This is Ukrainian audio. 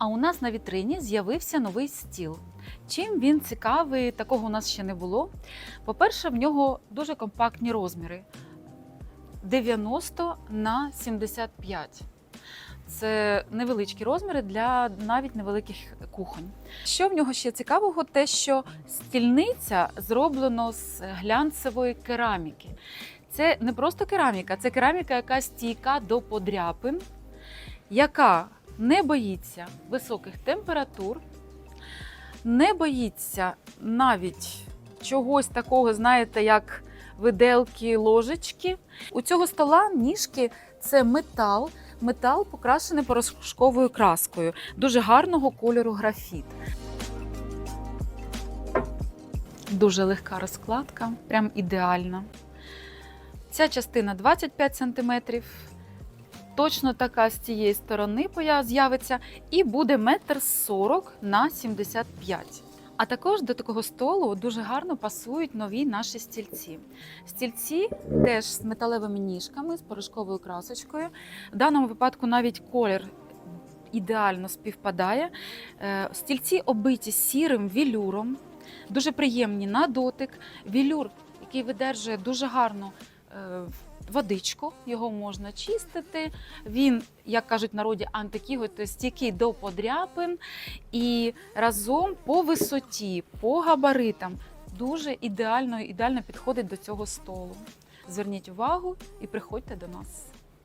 А у нас на вітрині з'явився новий стіл. Чим він цікавий, такого у нас ще не було. По-перше, в нього дуже компактні розміри 90 на 75. Це невеличкі розміри для навіть невеликих кухонь. Що в нього ще цікавого, те, що стільниця зроблено з глянцевої кераміки. Це не просто кераміка, це кераміка, яка стійка до подряпин, яка не боїться високих температур, не боїться навіть чогось такого, знаєте, як виделки, ложечки. У цього стола ніжки це метал, метал покрашений порошковою краскою, дуже гарного кольору графіт. Дуже легка розкладка, прям ідеальна. Ця частина 25 см, точно така з цієї сторони з'явиться, і буде метр 40 на 75. А також до такого столу дуже гарно пасують нові наші стільці. Стільці теж з металевими ніжками, з порошковою красочкою. В даному випадку навіть колір ідеально співпадає. Е, Стільці оббиті сірим вілюром, дуже приємні на дотик. Вілюр, який видержує дуже гарно е, водичку, його можна чистити. Він, як кажуть в народі, антикіго, то стійкий до подряпин. І разом по висоті, по габаритам дуже ідеально, ідеально підходить до цього столу. Зверніть увагу і приходьте до нас.